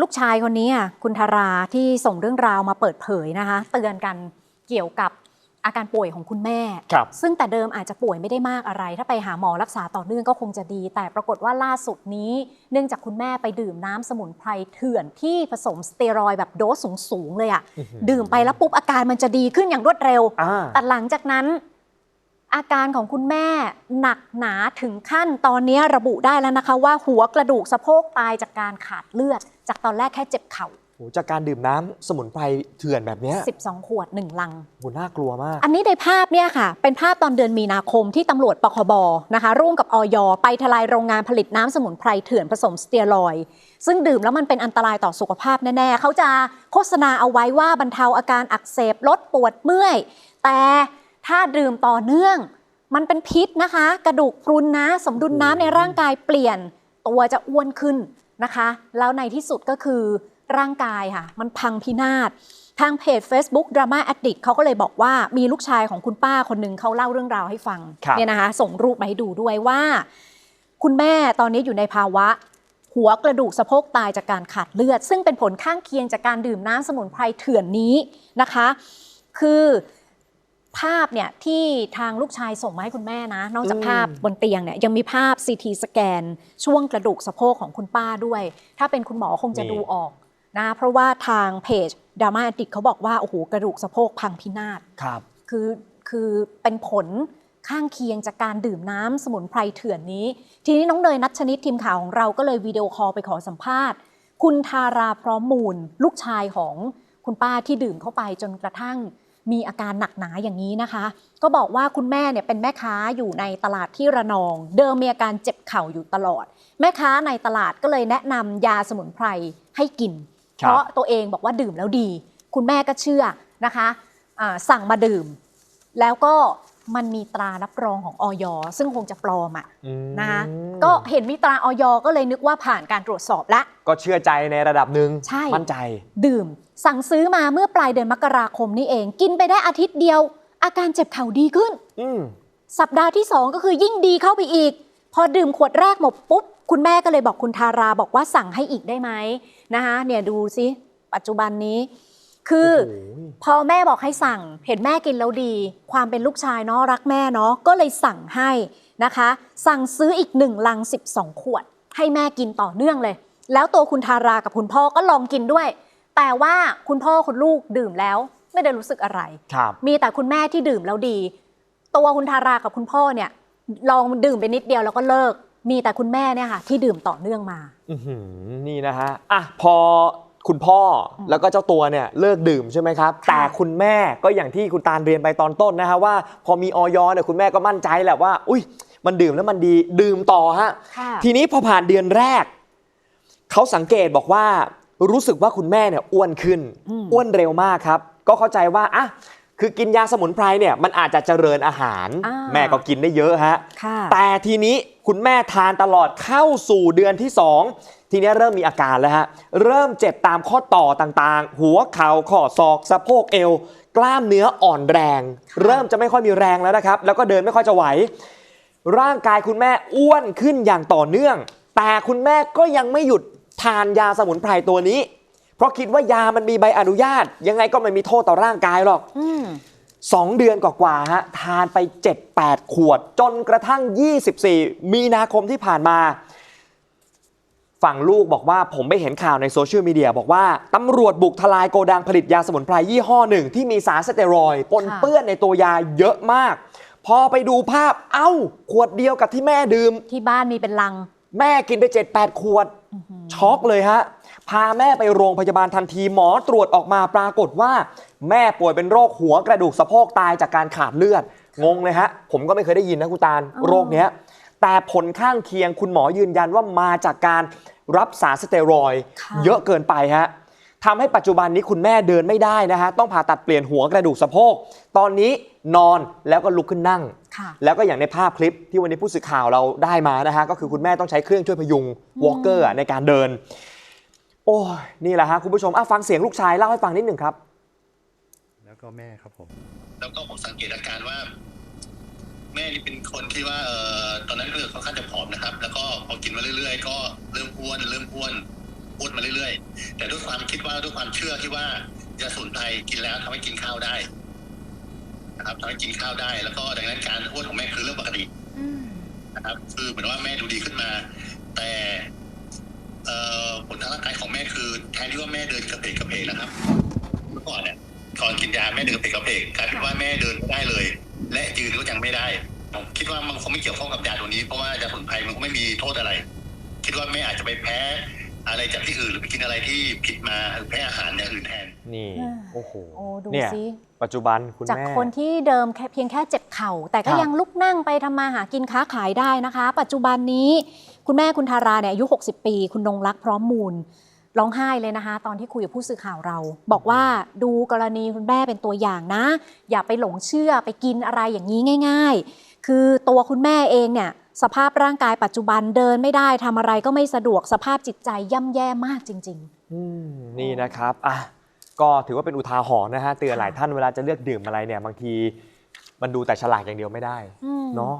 ลูกชายคนนี้อะคุณธาราที่ส่งเรื่องราวมาเปิดเผยนะคะ เตือนกันเกี่ยวกับอาการป่วยของคุณแม่ครับซึ่งแต่เดิมอาจจะป่วยไม่ได้มากอะไร ถ้าไปหาหมอรักษาต่อเนื่องก็คงจะดี แต่ปรากฏว่าล่าสุดนี้ เนื่องจากคุณแม่ไปดื่มน้ำสมุนไพรเถื่อนที่ผสมสเตียรอยด์แบบโดสสูงๆเลยอะอื้อหือดื่มไปแล้วปุ๊บอาการมันจะดีขึ้นอย่างรวดเร็วอ่าแต่หลังจากนั้น อาการของคุณแม่หนักหนาถึงขั้นตอนนี้ระบุได้แล้วนะคะ ว่าหัวกระดูกสะโพกตายจากการขาดเลือด จากตอนแรกแค่เจ็บเข่าโหจากการดื่มน้ำสมุนไพรเถื่อนแบบเนี้ย12 ขวด 1 ลัง โหน่ากลัวมาก อันนี้ในภาพเนี่ยค่ะ เป็นภาพตอนเดือนมีนาคมที่ตำรวจปคบนะคะ ร่วมกับออยไปทลายโรงงานผลิตน้ำสมุนไพรเถื่อนผสมสเตียรอยด์ซึ่งดื่มแล้วมันเป็นอันตรายต่อสุขภาพแน่ ๆ เขาจะโฆษณาเอาไว้ว่าบรรเทาอาการอักเสบลดปวดเมื่อย แต่ ถ้าดื่มต่อเนื่อง มันเป็นพิษนะคะ กระดูกพรุนนะ สมดุลน้ำในร่างกายเปลี่ยน ตัวจะอ้วนขึ้นนะคะ แล้วในที่สุดก็คือร่างกายค่ะ มันพังพินาศทางเพจ Facebook Drama Addict เขาก็เลยบอกว่ามีลูกชายของคุณป้าคนหนึ่งเขาเล่าเรื่องราวให้ฟังครับเนี่ยนะคะ ส่งรูปมาให้ดูด้วยว่า คุณแม่ตอนนี้อยู่ในภาวะ หัวกระดูกสะโพกตายจากการขาดเลือด ซึ่งเป็นผลข้างเคียงจากการดื่มน้ำสมุนไพรเถื่อนนี้นะคะ คือ ภาพเนี่ยที่ทางลูกชายส่งมาให้คุณแม่นะ นอกจากอืมภาพบนเตียงเนี่ยยังมีภาพ CT สแกน ช่วงกระดูกสะโพกของคุณป้าด้วย ถ้าเป็นคุณหมอคงจะดูออกนะเพราะว่าทางเพจดราม่าดิกเขาบอกว่า โอ้โห กระดูกสะโพกพังพินาศครับคือคือเป็นผลข้างเคียงจากการดื่มน้ำสมุนไพรเถื่อนนี้ ทีนี้น้องเนยนัทชนิดทีมข่าวของเราก็เลยวิดีโอคอลไปขอสัมภาษณ์ คุณทาราพร้อมมูล ลูกชายของคุณป้าที่ดื่มเข้าไปจนกระทั่ง มีอาการหนักหนาอย่างนี้นะคะ ก็บอกว่าคุณแม่เนี่ยเป็นแม่ค้าอยู่ในตลาดที่ระนอง เดิมมีอาการเจ็บเข่าอยู่ตลอด แม่ค้าในตลาดก็เลยแนะนำยาสมุนไพรให้กินครับเพราะตัวเองบอกว่าดื่มแล้วดี คุณแม่ก็เชื่อนะคะอ่าสั่งมาดื่ม แล้วก็มันมีตรารับรองของออยซึ่งคงจะปลอมอะอืมนะคะก็เห็นมีตราออยก็เลยนึกว่าผ่านการตรวจสอบละก็เชื่อใจในระดับหนึ่งใช่มั่นใจ ดื่ม สั่งซื้อมาเมื่อปลายเดือนมกราคมนี้เอง กินไปได้อาทิตย์เดียว อาการเจ็บเข่าดีขึ้น อืมสัปดาห์ที่ 2 ก็คือยิ่งดีเข้าไปอีก พอดื่มขวดแรกหมดปุ๊บ คุณแม่ก็เลยบอกคุณทาราบอกว่าสั่งให้อีกได้ไหมนะคะเนี่ยดูสิปัจจุบันนี้ คือโอ้โหพอแม่บอกให้สั่งเห็นแม่กินแล้วดี ความเป็นลูกชายเนาะรักแม่เนาะก็เลยสั่งให้นะคะ สั่งซื้ออีกหนึ่งลัง 12 ขวด ให้แม่กินต่อเนื่องเลย แล้วตัวคุณทารากับคุณพ่อก็ลองกินด้วย แต่ว่าคุณพ่อคุณลูกดื่มแล้วไม่ได้รู้สึกอะไร ครับ มีแต่คุณแม่ที่ดื่มแล้วดี ตัวคุณทารากับคุณพ่อเนี่ย ลองดื่มไปนิดเดียวแล้วก็เลิก มีแต่คุณแม่เนี่ยค่ะที่ดื่มต่อเนื่องมา อื้อหือนี่นะฮะอะพอคุณพ่ออมแล้วก็เจ้าตัวเนี่ยเลิกดื่มใช่ไหมครับ ค่ะแต่คุณแม่ก็อย่างที่คุณตาลเรียนไปตอนต้นนะฮะว่า พอมีออยเนี่ยคุณแม่ก็มั่นใจแหละว่า อุ้ยมันดื่มแล้วมันดีดื่มต่อฮะ ค่ะ ทีนี้พอผ่านเดือนแรก เขาสังเกตบอกว่า รู้สึกว่าคุณแม่เนี่ยอ้วนขึ้นอืมอ้วนเร็วมากครับ ก็เข้าใจว่าอะคือกินยาสมุนไพรเนี่ยมันอาจจะเจริญอาหารอ่าแม่ก็กินได้เยอะฮะค่ะแต่ทีนี้คุณแม่ทานตลอดเข้าสู่เดือนที่ 2 ทีนี้เริ่มมีอาการแล้วฮะเริ่มเจ็บตามข้อต่อต่างๆ หัวเข่าข้อศอกสะโพกเอว กล้ามเนื้ออ่อนแรงค่ะเริ่มจะไม่ค่อยมีแรงแล้วนะครับ แล้วก็เดินไม่ค่อยจะไหว ร่างกายคุณแม่อ้วนขึ้นอย่างต่อเนื่อง แต่คุณแม่ก็ยังไม่หยุด ทานยาสมุนไพรตัวนี้ เพราะคิดว่ายามันมีใบอนุญาต ยังไงก็ไม่มีโทษต่อร่างกายหรอกอืม2เดือนกว่าๆฮะทานไป 7-8 ขวด จนกระทั่ง 24 มีนาคมที่ผ่านมา ฝั่งลูกบอกว่าผมไปเห็นข่าวในโซเชียลมีเดียบอกว่าตำรวจบุกทลายโกดังผลิตยาสมุนไพรยี่ห้อหนึ่ง ที่มีสารสเตียรอยด์ปนค่ะเปื้อนในตัวยาเยอะมาก พอไปดูภาพเอ้า ขวดเดียวกับที่แม่ดื่ม ที่บ้านมีเป็นลัง แม่กินไป 7-8 ขวด ช็อกเลยฮะ พาแม่ไปโรงพยาบาลทันทีหมอตรวจออกมาปรากฏว่า แม่ป่วยเป็นโรคหัวกระดูกสะโพกตายจากการขาดเลือด งงเลยฮะ ผมก็ไม่เคยได้ยินนะคุณตาลอ๋อโรคเนี้ย แต่ผลข้างเคียงคุณหมอยืนยันว่ามาจากการรับสารสเตียรอยด์ค่ะ เยอะเกินไปฮะทำให้ปัจจุบันนี้คุณแม่เดินไม่ได้นะฮะ ต้องผ่าตัดเปลี่ยนหัวกระดูกสะโพก ตอนนี้นอนแล้วก็ลุกขึ้นนั่งค่ะ แล้วก็อย่างในภาพคลิปที่วันนี้ผู้สื่อข่าวเราได้มานะฮะก็คือคุณแม่ต้องใช้เครื่องช่วยพยุงวอลเกอร์ในการเดิน โอ้ยนี่แหละฮะคุณผู้ชมอะฟังเสียงลูกชายเล่าให้ฟังนิดหนึ่งครับ แล้วก็แม่ครับผม แล้วก็ผมสังเกตอาการว่า แม่นี่เป็นคนที่ว่าเอ่อตอนนั้นคือค่อนข้างจะผอมนะครับ แล้วก็พอกินมาเรื่อยๆ ก็เริ่มอ้วนเริ่มอ้วนพูดมาเรื่อยๆ แต่ด้วยความคิดว่าด้วยความเชื่อที่ว่ายาสมุนไพรกินแล้วทำให้กินข้าวได้ นะครับทำให้กินข้าวได้ แล้วก็ดังนั้นการอ้วนของแม่คือเรื่องปกตินะครับ คือเหมือนว่าแม่ดูดีขึ้นมา แต่ผลทางร่างกายของแม่คือแทนที่ว่าแม่เดินกระเพกกระเพกนะครับ เมื่อก่อนเนี่ยก่อนกินยาแม่เดินกระเพกกระเพกกลายเป็นว่าแม่เดินไม่ได้เลย และยืนก็ยังไม่ได้ผมคิดว่ามันคงไม่เกี่ยวข้องกับยาตัวนี้เพราะว่ายาสมุนไพรมันก็ไม่มีโทษอะไร คิดว่าแม่อาจจะไปแพ้ อะไรจากที่อื่นหรือไปกินอะไรที่ผิดมาหรือแพ้อาหารอย่างอื่นแทน นี่อ่าโอ้โหโอ้ดูเนี่ยสิปัจจุบันคุณจากแม่ คนที่เดิมแค่เพียงแค่เจ็บเข่า แต่ก็ครับ ยังลุกนั่งไปทำมาหากินค้าขายได้นะคะ ปัจจุบันนี้คุณแม่คุณทาราเนี่ยอายุ 60 ปี คุณนงรักพร้อมมูลร้องไห้เลยนะคะ ตอนที่คุยกับผู้สื่อข่าวเรา บอกว่าดูกรณีคุณแม่เป็นตัวอย่างนะ อย่าไปหลงเชื่อไปกินอะไรอย่างนี้ง่าย ๆ คือตัวคุณแม่เองเนี่ย สภาพร่างกายปัจจุบันเดินไม่ได้ทำอะไรก็ไม่สะดวกสภาพจิตใจย่ำแย่มากจริงอืมนี่นะครับอะก็ถือว่าเป็นอุทาหรณ์นะฮะเตือนหลายท่านเวลาจะเลือกดื่มอะไรเนี่ยบางทีมันดูแต่ฉลากอย่างเดียวไม่ได้ๆอืม เนาะ